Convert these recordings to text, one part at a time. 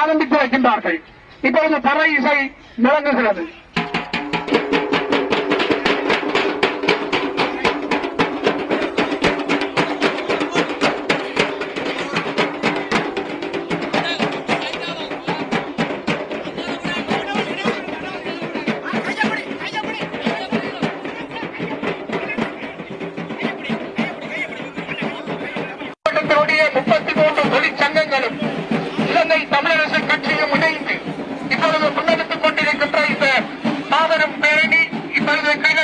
ஆரம்பித்து வைக்கின்றார்கள். இப்பொழுது பற இசை நிறங்குகிறது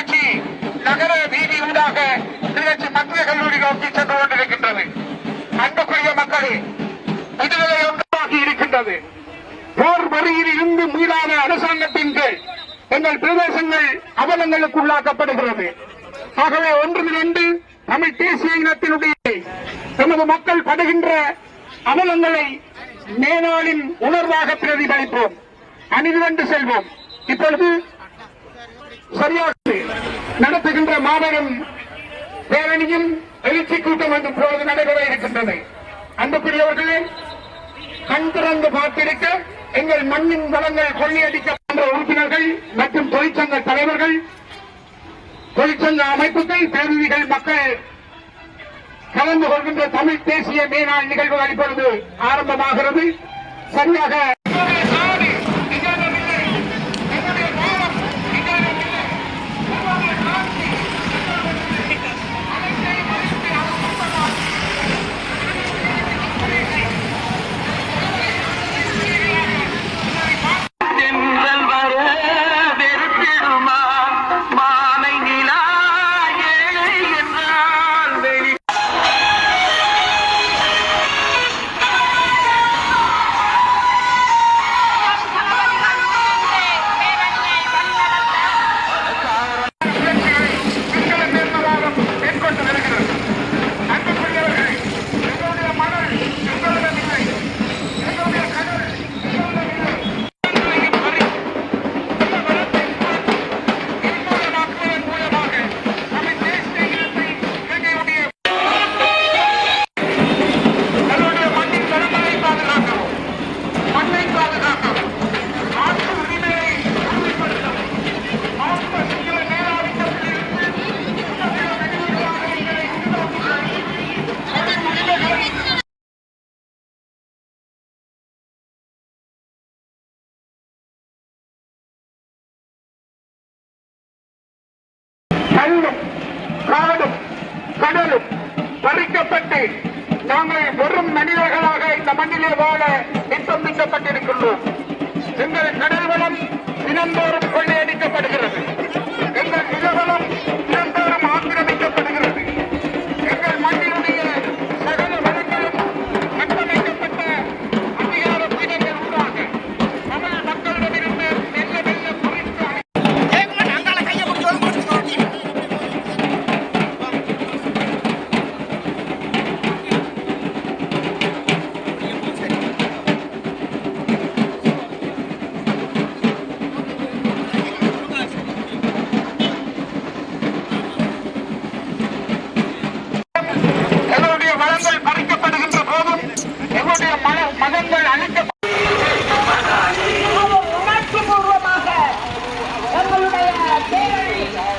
நிகழ்ச்சி நகர வீதி ஊடாக நிகழ்ச்சி மத்திய கல்லூரி நோக்கி சென்று கொண்டிருக்கின்றது. அன்புக்குரிய மக்களே விடுதலை ஒன்றாகி இருக்கின்றது. போர் வரியில் இருந்து மீதான அரசாங்கத்தின் கீழ் எங்கள் பிரதேசங்கள் அவலங்களுக்கு உள்ளாக்கப்படுகிறது. ஆகவே ஒன்றிலிருந்து தமிழ் தேசிய இனத்தினுடைய நமது மக்கள் படுகின்ற அவலங்களை மேனாளின் உணர்வாக பிரதிபலிப்போம். அணிதிரண்டு செல்வோம். இப்பொழுது சரியாக நடத்துகின்ற மாபெரும் பேரணியும் எழுச்சி கூட்டம் என்று இப்பொழுது நடைபெற இருக்கின்றது. அன்புக்குரியவர்களே கண் திறந்து பார்த்திருக்க எங்கள் மண்ணின் வளங்கள் கொள்ளையடிக்கப்படுற உறுப்பினர்கள் மற்றும் தொழிற்சங்க தலைவர்கள் தொழிற்சங்க அமைப்புகள் பிரதிநிதிகள் மக்கள் கலந்து கொள்கின்ற தமிழ் தேசிய மேனாள் நிகழ்வு இப்பொழுது ஆரம்பமாகிறது. சரியாக கல்லும் காடும் கடலும் பறிக்கப்பட்டு நாங்கள் வெறும் மனிதர்களாக இந்த மண்ணிலே வாழ மதங்கள் அழிக்க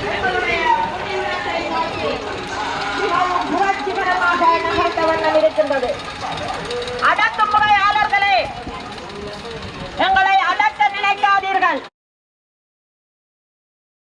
எங்களுடைய புரட்சிகரமாக நகர்த்த வண்ணம் இருக்கின்றது.